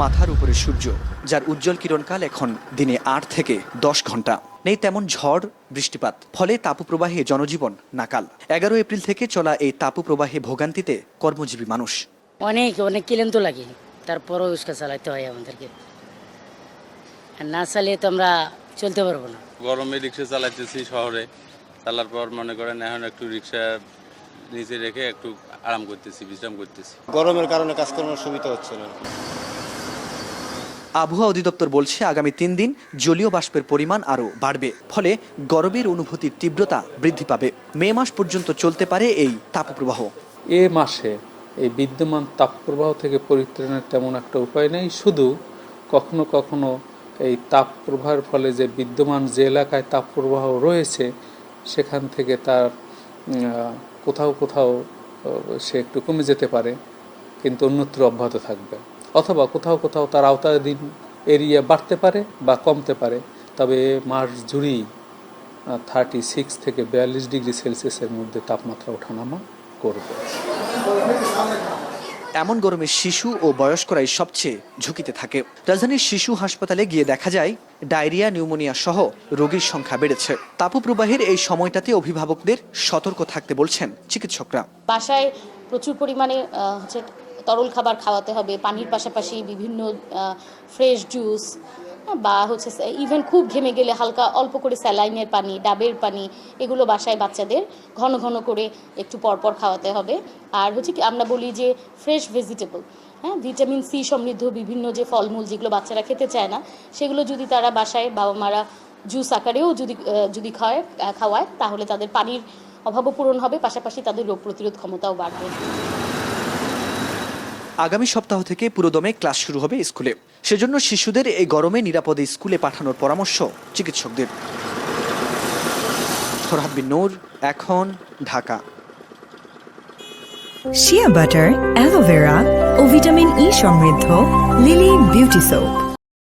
মাথার উপরে সূর্য যার উজ্জ্বল কিরণকাল এখন দিনে আট থেকে দশ ঘণ্টা। নেই তেমন ঝড় বৃষ্টিপাত ফলে তাপপ্রবাহে জনজীবন নাকাল। এগারো এপ্রিল থেকে চলা এই তাপপ্রবাহে ভোগান্তিতে কর্মজীবী মানুষ। অনেক অনেক ক্লান্ত লাগে। তারপরও উস্কা চালাইতে হয় আমাদেরকে। না চালিয়ে তো আমরা চলতে পারব না। গরমে রিক্সা চালাইতেছি শহরে। চালার পর মনে করেন এখন একটু রিক্সা নিচে রেখে একটু আরাম করতেছি বিশ্রাম করতেছি। গরমের কারণে কাজকর্মের সুবিধা হচ্ছে না। আবহাওয়া অধিদপ্তর বলছে, আগামী তিন দিন জলীয় বাষ্পের পরিমাণ আরও বাড়বে, ফলে গরমের অনুভূতির তীব্রতা বৃদ্ধি পাবে। মে মাস পর্যন্ত চলতে পারে এই তাপপ্রবাহ। এ মাসে এই বিদ্যমান তাপপ্রবাহ থেকে পরিত্রাণের তেমন একটা উপায় নেই, শুধু কখনো কখনো এই তাপপ্রবাহের ফলে যে বিদ্যমান যে এলাকায় তাপপ্রবাহ রয়েছে, সেখান থেকে তার কোথাও কোথাও সে একটু কমে যেতে পারে, কিন্তু অন্যত্র অব্যাহত থাকবে। অথবা কোথাও কোথাও তার আওতাধীন এরিয়া বাড়তে পারে বা কমতে পারে। তবে মার্চ জুড়েই থার্টি সিক্স থেকে বিয়াল্লিশ ডিগ্রি সেলসিয়াসের মধ্যে তাপমাত্রা ওঠানামা করবে। এমন গরমে শিশু ও বয়স্করাই সবচেয়ে ঝুঁকিতে থাকে। রাজধানীর শিশু হাসপাতালে গিয়ে দেখা যায় ডায়রিয়া নিউমোনিয়া সহ রোগীর সংখ্যা বেড়েছে। তাপপ্রবাহের এই সময়টাতে অভিভাবকদের সতর্ক থাকতে বলছেন চিকিৎসকরা। বাসায় প্রচুর পরিমাণে হচ্ছে তরল খাবার খাওয়াতে হবে, পানির পাশাপাশি বিভিন্ন ফ্রেশ জুস বা হচ্ছে ইভেন খুব ঘেমে গেলে হালকা অল্প করে স্যালাইনের পানি, ডাবের পানি, এগুলো বাসায় বাচ্চাদের ঘন ঘন করে একটু পরপর খাওয়াতে হবে। আর হচ্ছে কি, আমরা বলি যে ফ্রেশ ভেজিটেবল হ্যাঁ ভিটামিন সি সমৃদ্ধ বিভিন্ন যে ফলমূল যেগুলো বাচ্চারা খেতে চায় না, সেগুলো যদি তারা বাসায় বাবা মারা জুস আকারেও যদি যদি খাওয়ায় খাওয়ায়, তাহলে তাদের পানির অভাবও পূরণ হবে, পাশাপাশি তাদের রোগ প্রতিরোধ ক্ষমতাও বাড়বে। আগামী সপ্তাহ থেকে পুরোদমে ক্লাস শুরু হবে স্কুলে। সেজন্য শিশুদের এই গরমে নিরাপদে স্কুলে পাঠানোর পরামর্শ চিকিৎসকদের। এখন Dhaka. Shea butter aloe vera ও ভিটামিন ই সমৃদ্ধ লিলি বিউটি সোপ